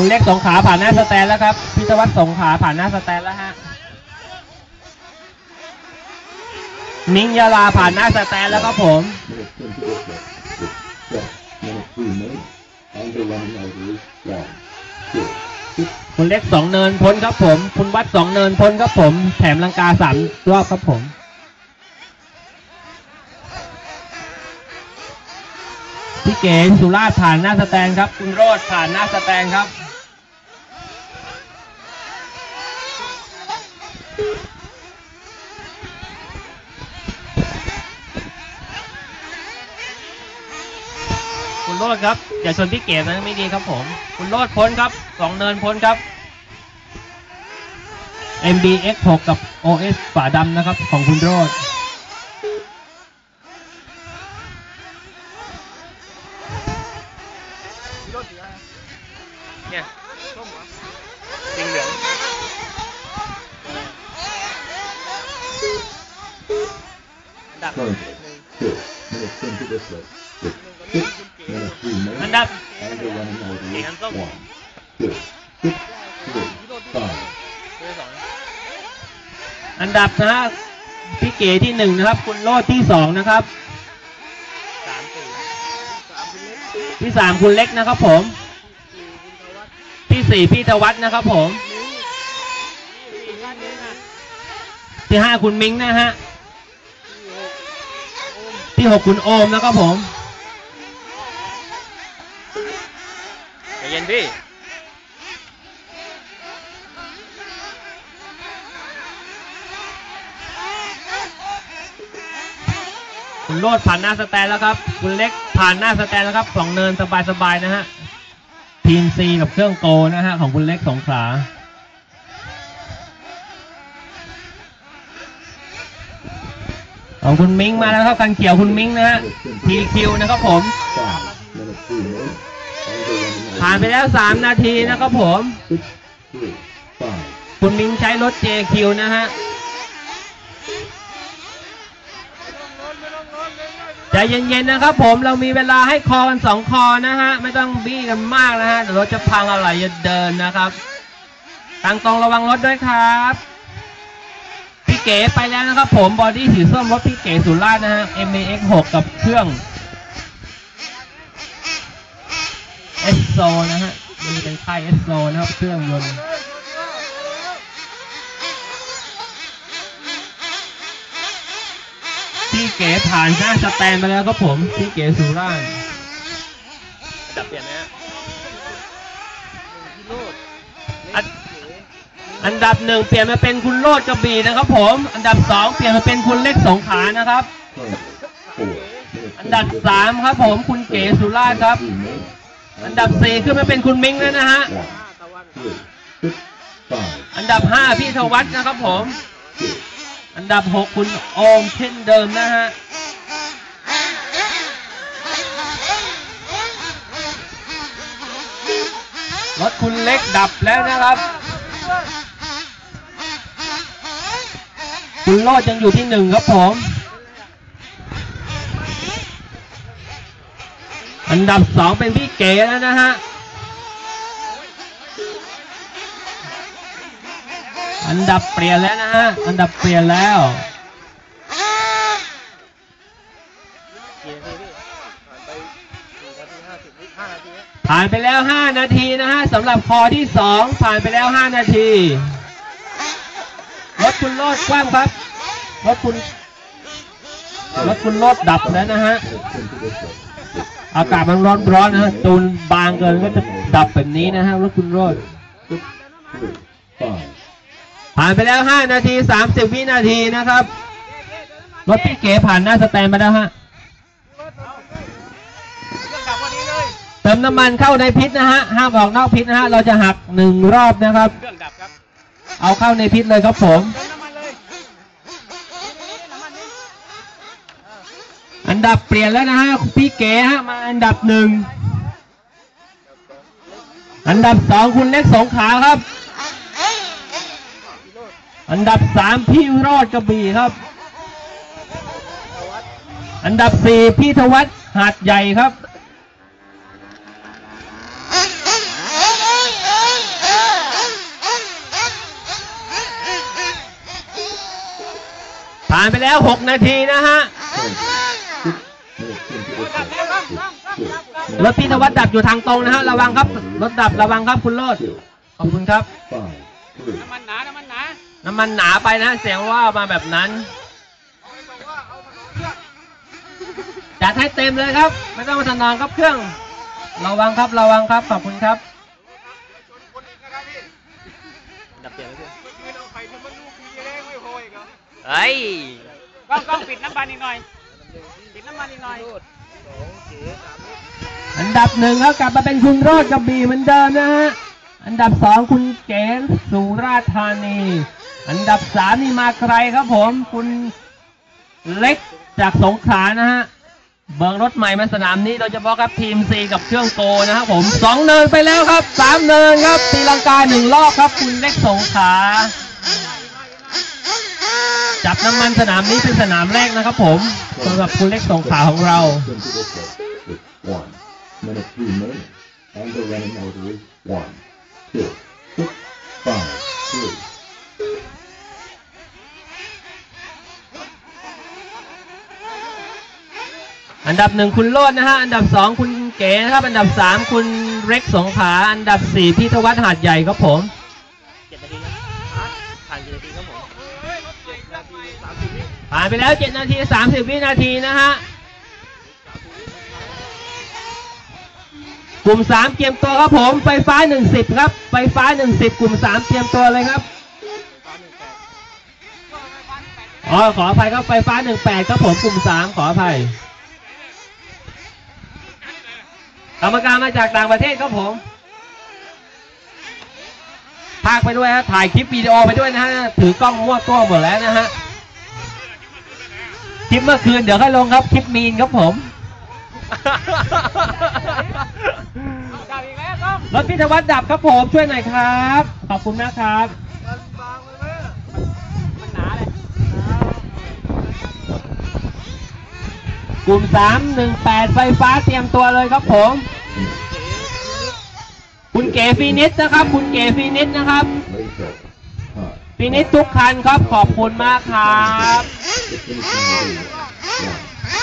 คุณเล็กสงขาผ่านหน้าสแตนแล้วครับ พิทวัฒน์สงขาผ่านหน้าสแตนแล้วฮะ มิงยาลาผ่านหน้าสแตนแล้วครับผม คุณเล็กสองเนินพ้นครับผม คุณวัดสองเนินพ้นครับผม แถมลังกาสามรอบครับผมพี่เก๋สุราษฎร์ผ่านหน้าสแตนครับ คุณโรดผ่านหน้าสแตนครับ คุณโรดครับ อย่าชนพี่เก๋นะไม่ดีครับผม คุณโรดพ้นครับสองเนินพ้นครับ MBX 6 กับ OS ฝาดำนะครับ ของคุณโรดเนี่ยส้มเหรอจริงเหลืองดับ หนึ่ง Currently, two minutes into this list. With six, minute three อัน minutes. ดับ Under one hours. Okay, hands up. One, two, six, three, five. เบอร์สองอันดับนะฮะพี่เก๋ที่หนึ่งนะครับ คุณโรดที่สองนะครับสามสี่ที่สามคุณเล็กนะครับผม ที่สี่พี่ธวัฒน์นะครับผม ที่ห้าคุณมิงนะฮะ ที่หกคุณโอมนะครับผมใจเย็นพี่ คุณโรดผ่านหน้าสแตนแล้วครับ คุณเล็กผ่านหน้าสแตนแล้วครับสองเนินสบายๆนะฮะทีมซีกับเครื่องโกนะฮะของคุณเล็กสงขลา ของคุณมิงมาแล้วครับคันเขียวคุณมิงนะฮะ TQ นะครับผม ผ่านไปแล้วสามนาทีนะครับผม คุณมิงใช้รถ JQ นะฮะใจเย็นๆนะครับผมเรามีเวลาให้คอกันสองคอนะฮะ ไม่ต้องบี้กันมากนะฮะเดี๋ยวรถจะพังอะไรจะเดินนะครับตั้งตรงระวังรถด้วยครับ เก๋ไปแล้วนะครับผมบอดี้สีส้มรถพี่เก๋สุราษนะฮะ MAX 6กับเครื่อง s o นะฮะมันเป็นค่าย s o นะครับเครื่องยนต์พี่เก๋ผ่านหน้าสแตนไปแล้วครับผมพี่เก๋สุราษฎร์อันดับเปลี่ยนไหมฮะ อันดับหนึ่งเปลี่ยนมาเป็นคุณโรดกระบี่นะครับ ผม อันดับสองเปลี่ยนมาเป็นคุณเล็กสงขลานะครับ อันดับสามครับ ผมคุณเก๋สุราครับ อันดับสี่ขึ้นมาเป็นคุณมิงแล้วนะฮะ อันดับห้าพี่ธวัฒน์นะครับ ผม อันดับหกคุณโอมเช่นเดิมนะฮะรถคุณเล็กดับแล้วนะครับ คุณโรดยังอยู่ที่หนึ่งครับผม อันดับสองเป็นพี่เก๋แล้วนะฮะ อันดับเปลี่ยนแล้วนะฮะ อันดับเปลี่ยนแล้วผ่านไปสี่นาทีห้าสิบวิห้านาทีนไปแล้ว 5 นาทีนะฮะสำหรับคอที่ 2 ผ่านไปแล้ว 5 นาที คุณโลดกว้างครับรถคุณรถคุณโลดดับแล้วนะฮะอากาศมันร้อนร้อนนะฮะตูนบางเกินก็จะดับแบบนี้นะฮะรถคุณโลดผ่านไปแล้ว 5 นาที 30 วินาทีนะครับ รถพี่เก๋ผ่านหน้าสแตนไปแล้วฮะเครื่องดับพอดีเลยเติมน้ำมันเข้าในพิษนะฮะ ห้ามออกนอกพิษนะฮะ เราจะหักหนึ่งรอบนะครับ เครื่องดับครับ เอาเข้าในพิษเลยครับผม อันดับเปลี่ยนแล้วนะฮะพี่เก๋ฮะมาอันดับหนึ่ง อันดับสองคุณเล็กสงขาครับ อันดับสามพี่รอดกระบี่ครับ อันดับสี่พี่ธวัฒน์หาดใหญ่ครับ ผ่านไปแล้ว 6 นาทีนะฮะ รถพี่ธวัฒน์ดับอยู่ทางตรงนะฮะ ระวังครับ รถดับระวังครับคุณโรดขอบคุณครับ น้ำมันหนา น้ำมันหนา น้ำมันหนาไปนะ เสียงว่ามาแบบนั้น จัดให้เต็มเลยครับ ไม่ต้องมาทนอนครับเครื่อง ระวังครับ ระวังครับ ขอบคุณครับ ดับเปลี่ยนเลยพี่ เฮ้ยกล้องกล้องปิดน้ำมันอีกหน่อย ปิดน้ำมันอีกหน่อย อันดับหนึ่งครับกลับมาเป็นคุณโรดกับบีเหมือนเดิมนะฮะ อันดับสองคุณเก๋สุราษฎร์ธานี อันดับสามนี่มาใครครับผม คุณเล็กจากสงขลานะฮะ เบิงรถใหม่มาสนามนี้โดยเฉพาะครับทีมซีกับเครื่องโกนะครับผมสองเนินไปแล้วครับสามเนินครับตีลังกาหนึ่งรอบครับ คุณเล็กสงขลา จับน้ำมันสนามนี้เป็นสนามแรกนะครับผมสำหรับคุณเล็กสงขาของเรา อันดับหนึ่งคุณโลดนะฮะ อันดับสองคุณเก๋นะครับ อันดับสามคุณเร็กสงขา อันดับสี่พี่ธวัฒน์หาดใหญ่ครับผม เจ็ดนาทีนะผ่านกี่นาทีครับผม ผ่านไปแล้วเจ็ดนาทีสามสิบวินาทีนะฮะ กลุ่มสามเตรียมตัวครับผม ไฟฟ้าหนึ่งสิบครับ ไฟฟ้าหนึ่งสิบกลุ่มสามเตรียมตัวเลยครับ อ๋อ ขออภัยครับ ไฟฟ้าหนึ่งแปดครับผม กลุ่มสามขออภัย กรรมการมาจากต่างประเทศครับผมพากไปด้วยฮะ ถ่ายคลิปวิดีโอไปด้วยนะฮะ ถือกล้องมั่วตัวหมดแล้วนะฮะ คลิปเมื่อคืนเดี๋ยวค่อยลงครับคลิปมีนครับผมดับอีกแล้วกล้องรถพิทวัฒน์ดับครับผมช่วยหน่อยครับ ขอบคุณนะครับมันหนาเลยกลุ่มสามหนึ่งแปดไฟฟ้าเตรียมตัวเลยครับผม คุณเก๋ฟีนิสนะครับ คุณเก๋ฟีนิสนะครับ Laser. Five. ฟีนิสทุกคันครับขอบคุณมากครับ